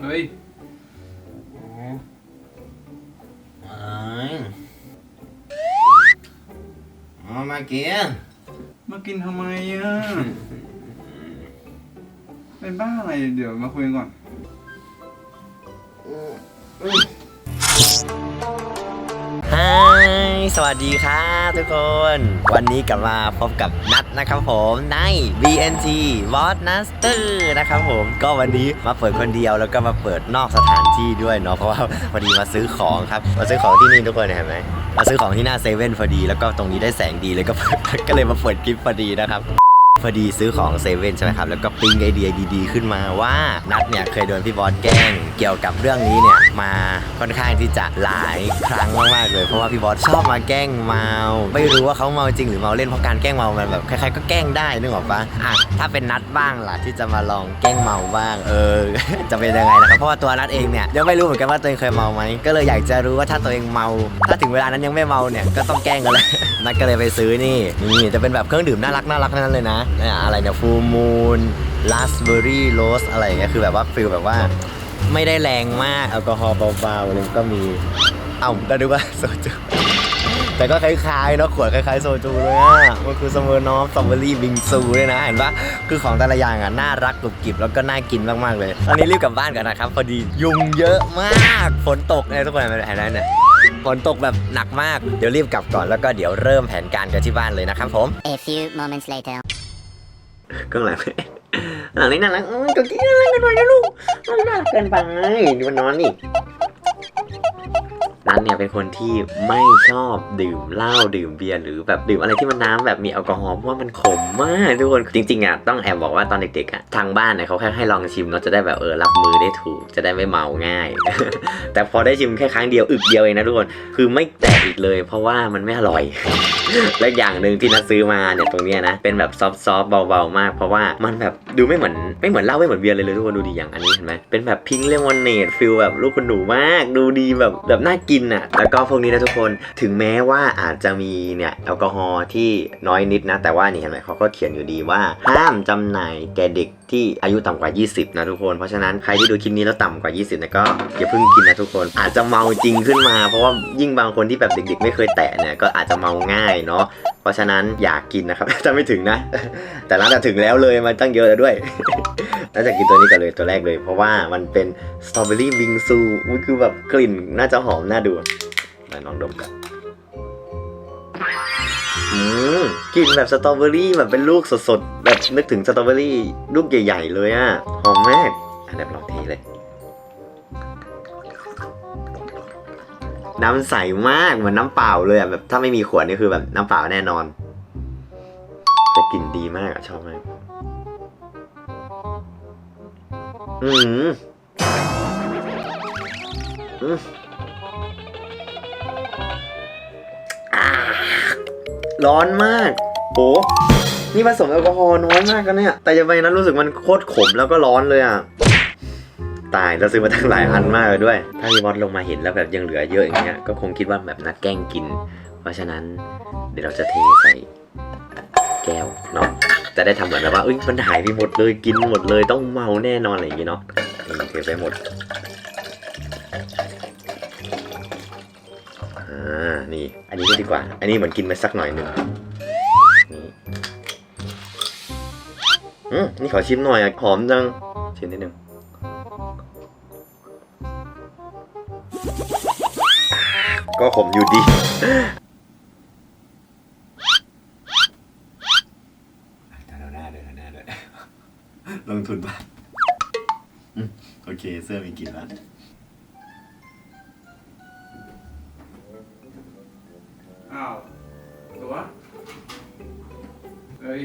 เฮ้ยอะไรเอามากินมากินทำไมอะ เป็นบ้าอะไรเดี๋ยวมาคุยกันก่อน สวัสดีครับทุกคน วันนี้กลับมาพบกับนัดนะครับผมใน BNT w a t Master นะครับผมก็วันนี้มาเปิดคนเดียวแล้วก็มาเปิดนอกสถานที่ด้วยเนาะเพราะว่าพอดีมาซื้อของครับมาซื้อของที่นี่ทุกคนเห็นไหมมาซื้อของที่หน้าเซเว่นพอดีแล้วก็ตรงนี้ได้แสงดีเลยก็ก็เลยมาเปิดคลิปพอดีนะครับ พอดีซื้อของเซเว่นใช่ไหมครับ แล้วก็ปิ๊งไอเดียดีๆ ขึ้นมาว่านัดเนี่ยเคยโดนพี่บอสแกล้งเกี่ยวกับเรื่องนี้เนี่ยมาค่อนข้างที่จะหลายครั้งมากๆเลย เพราะว่าพี่บอสชอบมาแกล้งเมา ไม่รู้ว่าเขาเมาจริงหรือเมาเล่นเพราะการแกล้งเมามันแบบใครๆก็แกล้งได้นึกออกปะอะถ้าเป็นนัดบ้างล่ะที่จะมาลองแกล้งเมาบ้าง เออ จะเป็นยังไงนะครับเพราะว่าตัวนัดเองเนี่ยยังไม่รู้เหมือนกันว่าตัวเองเคยเมาไหมก็เลยอยากจะรู้ว่าถ้าตัวเองเมา ถ้าถึงเวลานั้นยังไม่เมาเนี่ยก็ต้องแกล้งกันเลยนัดก็เลยไปซื้อนี่นี่จะเป็นแบบเครื่องดื่มน่ารักน่ารักนั้นเลยนะอะไรเนี่ยฟูมูนราสเบอรี่โรสอะไรอย่างเงี้ยคือแบบว่าฟิลแบบว่าไม่ได้แรงมากแอลกอฮอล์เบาๆเลยก็มี เอ้าแล้วดูว่าโซจูแต่ก็คล้ายๆเนาะขวดคล้ายๆโซจูเลยอะมันคือสมอร์นอฟสตรอเบอรี่บิงซูเลยนะเห็นปะคือของแต่ละอย่างอะน่ารักกรุบกริบแล้วก็น่ากินมากๆเลยตอนนี้รีบกลับบ้านกันนะครับพอดียุงเยอะมากฝนตกเนี่ยทุกคนเห็นไหมเห็นไหมเนี่ยฝนตกแบบหนักมากเดี๋ยวรีบกลับก่อนแล้วก็เดี๋ยวเริ่มแผนการกันที่บ้านเลยนะครับผม A few moments later. กล้องหลังหลังนี้น่ารักเอ้ยตัวที่น่ารักกันหน่อยนะลูกน่ารักเกินไปดูมันนอนนี่ นันเนี่ยเป็นคนที่ไม่ชอบดื่มเหล้าดื่มเบียร์หรือแบบดื่มอะไรที่มันน้ำแบบมีแอลกอฮอล์เพราะว่ามันขมมากทุกคนจริงๆอะต้องแอบบอกว่าตอนเด็กๆอะทางบ้านเนี่ยเขาแค่ให้ลองชิมเนาะจะได้แบบเออรับมือได้ถูกจะได้ไม่เมาง่าย แต่พอได้ชิมแค่ครั้งเดียวอึกเดียวเองนะทุกคนคือไม่แตกอีกเลย เพราะว่ามันไม่อร่อย และอย่างหนึ่งที่นัดซื้อมาเนี่ยตรงเนี้ยนะเป็นแบบซอฟต์ๆเบาๆมาก เพราะว่ามันแบบดูไม่เหมือนไม่เหมือนเหล้าไม่เหมือนเบียร์เลยเลยทุกคนดูดีอย่างอันนี้เห็นไหมเป็นแบบพิงเลมอนเนดฟิลแบบลูกคุณหนูมากดูดีแบบแบบน่ากินอะแล้วก็พวกนี้นะทุกคนถึงแม้ว่าอาจจะมีเนี่ยแอลกอฮอล์ที่น้อยนิดนะ แต่ว่านี่เห็นไหมเขาก็เขียนอยู่ดีว่า ห้ามจำหน่ายแก่เด็กที่อายุต่ำกว่า 20 นะทุกคน เพราะฉะนั้นใครที่ดูคลิปนี้แล้วต่ำกว่า 20นี่ยก็อย่าเพิ่งกินนะทุกคน อาจจะเมาจริงขึ้นมา เพราะว่ายิ่งบางคนที่แบบเด็ก ๆ ไม่เคยแตะเนี่ยก็อาจจะเมาง่ายเนาะเพราะฉะนั้นอยากกินนะครับจะไม่ถึงนะ แต่ร้านจะถึงแล้วเลยมันตั้งเยอะแล้วด้วย น่าจะกินตัวนี้กันเลยตัวแรกเลย เพราะว่ามันเป็นสตรอเบอรี่บิงซูอุ้ยคือแบบกลิ่นน่าจะหอมน่าดูมาลองดมกันอืมกลิ่นแบบสตรอเบอรี่แบบเป็นลูกสดๆแบบนึกถึงสตรอเบอรี่ลูกใหญ่ ๆ เลยอะหอมมากอันนี้ลองเทเลยน้ำใสมากเหมือนน้ำเปล่าเลยอะแบบถ้าไม่มีขวดนี่คือแบบน้ำเปล่าแน่นอนแต่กลิ่นดีมากอะชอบมาก อืมอืมร้อนมากโหนี่ผสมแอลกอฮอล์น้อยมากกันเนี่ย แต่ยังไงนั้นรู้สึกมันโคตรขมแล้วก็ร้อนเลยอะ ตายเราซื้อมาตั้งหลายอันมากเลยด้วย ถ้าพี่บอสลงมาเห็นแล้วแบบยังเหลือเยอะอย่างเงี้ย ก็คงคิดว่าแบบนัดแกล้งกิน เพราะฉะนั้นเดี๋ยวเราจะเทใส่ แก้วเนาะจะได้ทำเหมือนแบบว่าเอ้ยมันหายไปหมดเลยกินหมดเลยต้องเมาแน่นอนอะไรอย่างงี้เนาะเทไปหมดอ่านี่ อันนี้ก็ดีกว่า อันนี้เหมือนกินไปสักหน่อยหนึ่งนี่อืมนี่ขอชิมหน่อยอะหอมจังชิมนิดนึงก็ขมอยู่ดี เดินหน้าเดินหน้าเดิน ลง ทุนป่ะอืมโอเค เสื้อมีกลิ่นแล้วอ้าวตัวเฮ้ย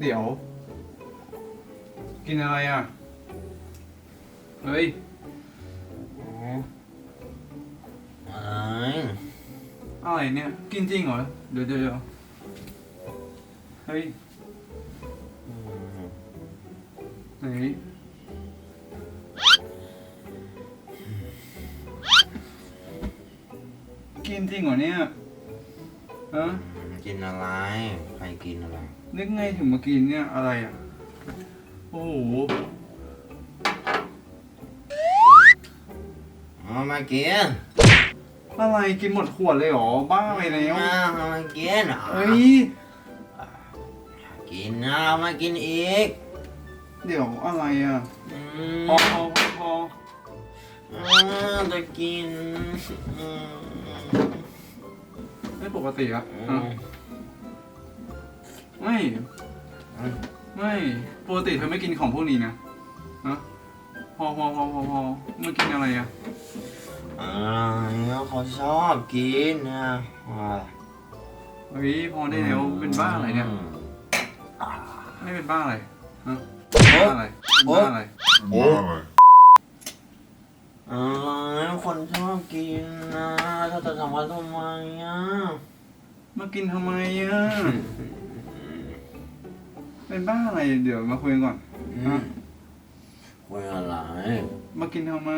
เดี๋ยว กินอะไรอะ เฮ้ยอะไรเนี่ย กินจริงเหรอ เดี๋ยวเดี๋ยวเดี๋ย วเฮ้ยไหนกินจริงเหรอเนี่ยฮะกินอะไร ใครกินอะไร นึกไงถึงมากินเนี่ยอะไรอะ โอ้โหเอามากินอะไรกินหมดขวดเลยเหรอ บ้าไปแล้วมาเอามากินเอ้ย กินนะเอามากินอีก เดี๋ยวอะไรอะอืพอมพอพอพออ่าจะกินอืมไม่ปกติอะอือะมไม่ ไม่ปกติเธอไม่กินของพวกนี้นะฮะพอพอพอพอพอเมื่อกินอะไรอะอะไรเขาชอบกินนะอ่าเฮ้ยพอได้แล้วเป็นบ้าอะไรเนี่ย ไม่เป็นบ้าอะไรฮะเป็นบ้า อะไรเป็นบ้าอะไรอะไรคนชอบกินนะถ้าจะทำว่าทำไมอะมากินทำไมอะเป็นบ้าอะไรเดี๋ยวมาคุยกันก่อนอืมคุยอะไร มากินทำไม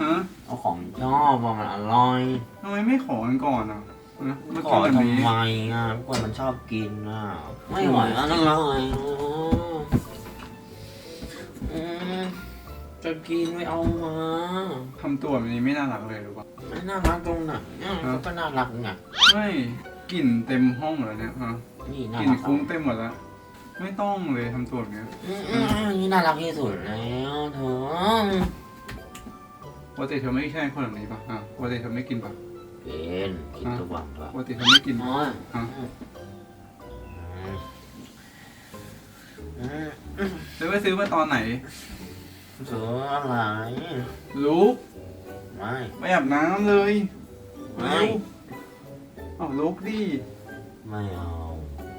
ฮะเอาของชอบว่ามันอร่อยทำไมไม่ขอกันก่อนอะฮะมาขกินอแบบทำนี้ไมอะคนมันชอบกินอะไม่ไหวอะนั่งร้องไห้ จะกินไม่เอามาทำตัวแบบนี้ไม่น่ารักเลยหรือเปล่าไม่น่ารักตรงไหนอะฮะก็น่ารักไงไม่กลิ่นเต็มห้องเลยเนี่ยฮะนี่น่ากลิ่นรักคุ้งเต็มหมดแล้ว ไม่ต้องเลยทำตัวแบบเนี้ยอืมอืมอืมนี่น่ารักที่สุดแล้วเธอปกติเธอไม่ใช่คนแบบนี้ป่ะฮะปกติเธอไม่กินป่ะกินกินทุกวันด้วยปกติเธอไม่กินอ๋อฮะอืมแล้วไปซื้อมาตอนไหน เสืออะไรลุกไม่ไม่อาบน้ำเลยไม่เร็วเอาลุกดิไม่เอา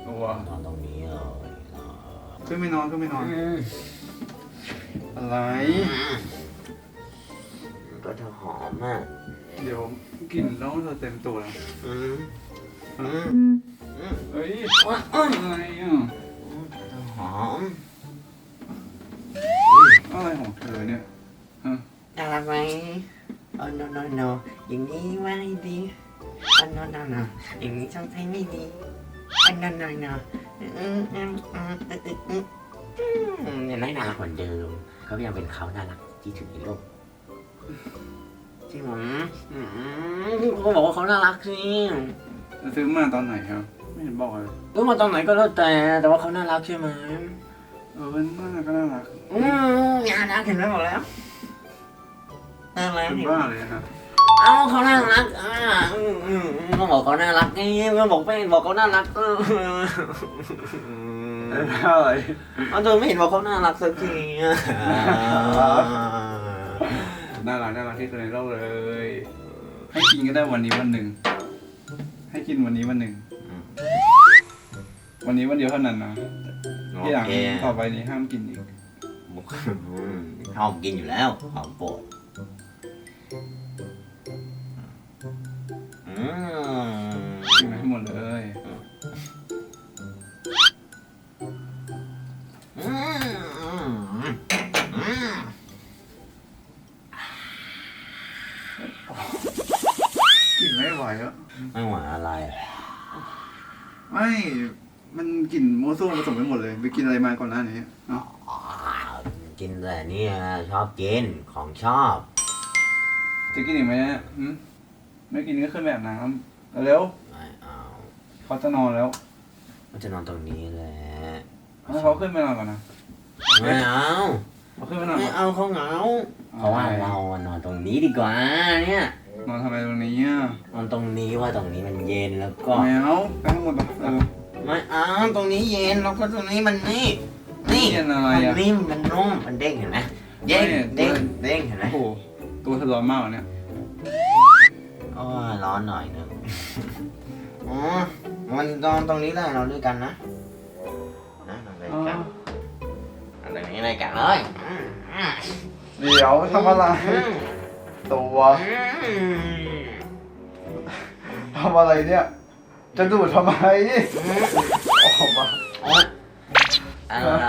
ตัวนอนตรงนี้เลยขึ้นไม่นอนขึ้นไม่นอนอืมอะไร ก็เธอหอมอะเดี๋ยวกลิ่นน้องเธอเต็มตัวแล้วอืมฮะอืมอืมเฮ้ยอะอะอะไรอะเธอหอม อะไรของเธอเนี่ยฮะน่ารักไหมอ๋อ no no no อย่างนี้ไม่ดีอ๋อ no no no อย่างนี้ช่างใจไม่ดีอ๋อ no no no อืมอืมอืมอืมอืมอืมยังไม่น่ารักเหมือนเดิม เขายังเป็นเขาน่ารักที่สุดในโลกจริงเหรออืมเขาบอกว่าเขาน่ารักสิจะซื้อมาตอนไหนครับ ไม่เห็นบอกเลยรู้มาตอนไหนก็แล้วแต่ แต่ว่าเขาน่ารักใช่ไหม เออเป็นมากก็น่ารักอืมน่ารักเห็นไหมบอกแล้วน่ารักเป็นเห็นบ้าไหมเลยนะเอ้าเขาน่ารักอ่าอืมอืมอืมต้องบอกเขาน่ารักไงก็บอกไม่บอกเขาน่ารักเออเป็นบ้าอะไรเอาเธอไม่เห็นบอกเขาน่ารักสักทีอะน่ารักน่ารักที่สุดในโลกเลย ให้กินก็ได้วันนี้วันหนึ่ง ให้กินวันนี้วันหนึ่ง วันนี้วันเดียวเท่านั้นนะโอที่หลังเคต่อไปนี้ห้ามกินอีกชอบกินอยู่แล้วของโปรดอืมกินให้หมดเลยอืมอืมกลิ่นไม่ไหวแล้วไม่หวานอะไร ไม่ มันกลิ่นโมวซั่วผสมไปหมดเลย ไปกินอะไรมาก่อนหน้านี้เนาะกินแต่เนี่ยชอบกินของชอบ จะกินอีกไหมเนี่ยหืมไม่กินก็ขึ้นแบบน้ำเร็วไม่เอาเขาจะนอนแล้วมันจะนอนตรงนี้แหละให้เขาขึ้นไปนอนก่อนนะ ไม่เอาเขาขึ้นไปนอนไม่ก่อนเอาเขาเหงาเพราะว่าเราอะนอนตรงนี้ดีกว่าเนี่ยนอนทำไมตรงนี้อะนอนตรงนี้ว่าตรงนี้มันเย็นแล้วก็ไม่เอาไปข้างบนไปเออ ไม่เอาตรงนี้เย็นแล้วก็ตรงนี้มันนี่นี่เย็นอะไรมันอะนิ่มมันนุ่มมันเด้งเห็นไหมเด้งไม่เด้งเด้งเห็นไหมโอ้โหตัวเธอร้อนมากกว่าเนี่ยโอ้ยร้อนหน่อยหนึงอ๋อมันนอนตรงนี้เลยนอนด้วยกันนะนะนอนด้วยกันนอนตรงนี้เลยกันเลยอืมอืมเดี๋ยวทำอะไรอืมตัวอืมทำอะไรเนี่ย จะดูดทำไมออกมาโอ๊ยอะไร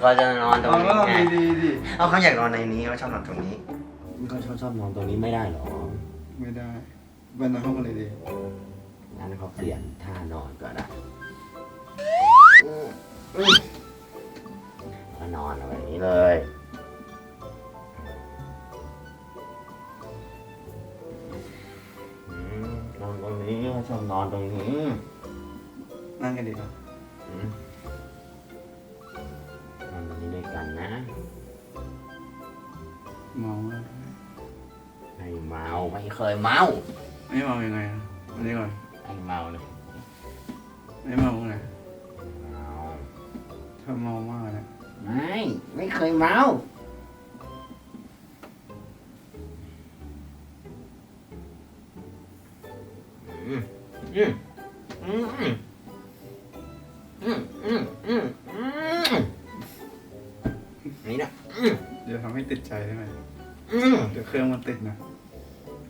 เขาจะนอนตรงเอานี้ก็ลองไงดีๆดิเอาเขาอยากนอนในนี้เขาชอบนอนตรงนี้เขาชอบชอบนอนตรงนี้ไม่ได้หรอไม่ได้ไปนอนห้องกันเลยดิงั้นเขาเปลี่ยนท่านอนก็ได้ก็นอนเอา ไปตรงนี้นั่งกันดีกว่าอืมนอนตรงนี้ด้วยกันนะเมาอะไม่เมาไม่เคยเมาไม่เมายังไงอะอันนี้ก่อนไม่เมาเลยไม่เมาไงเมาเธอเมามากเลยไม่ไม่เคยเมา นี่นะอืมเดี๋ยวทำให้ติดใจได้ไหมอืมเดี๋ยวเครื่องมันติดนะ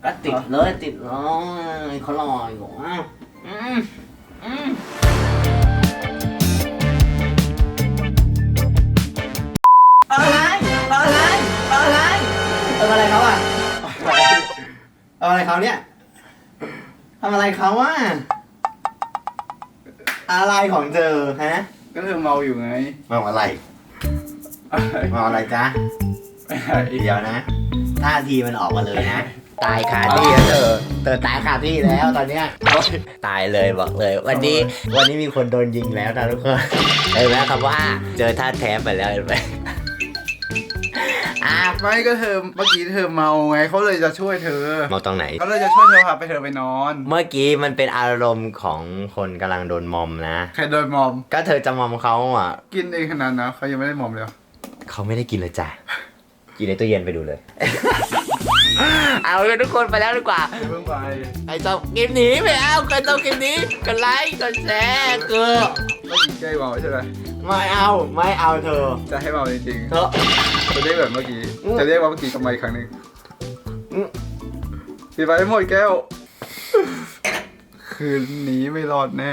ก็ติดเลยติดเลยเขารออยู่อะอืมอืมอะไรอะไรอะไรทำอะไรเขาอะทำอะไรเขาเนี่ย ทำอะไรเขาอะอะไรของเธอฮะก็เธอเมาอยู่ไงเมาอะไรอะไรเมาอะไรจ๊ะอะไรอีกเดี๋ยวนะท่าทีมันออกมาเลยนะ ตายคาที่แล้วเธอเธอตายคาที่แล้วตอนเนี้ยตายเลยบอกเลย วันนี้วันนี้มีคนโดนยิงแล้วนะทุกคนเห็นไหมครับว่าเจอท่าแท้ไปแล้วเห็นไหมอะ ไม่ก็เธอเมื่อกี้เธอเมาไงเขาเลยจะช่วยเธอมองตรงไหน เขาเลยจะช่วยเธอพาไปเธอไปนอน เมื่อกี้มันเป็นอารมณ์ของคนกำลังโดนมอมนะ ใครโดนมอม ก็เธอจะมอมเขาอะ กินเองขนาดนะเขายังไม่ได้มอมเลยเหรอเขาไม่ได้กินเลยจ้ะ กินในตู้เย็นไปดูเลย เอาเลยทุกคนไปแล้วดีกว่า เพิ่งไป ไอ้เจ้าเกมหนีไม่เอาใครเจ้าเกมนี้กดไลค์กดแชร์เกอเมื่อกี้ใกล้เมาใช่ไหมไม่เอาไม่เอาเธอ จะให้เมาจริงเธอๆ จะเรียกแบบเมื่อกี้อืมจะเรียกว่าเมื่อกี้กลับมาอีกครั้งหนึ่งอืมปิดไฟให้หมดแก้ว คืนนี้ไม่รอดแน่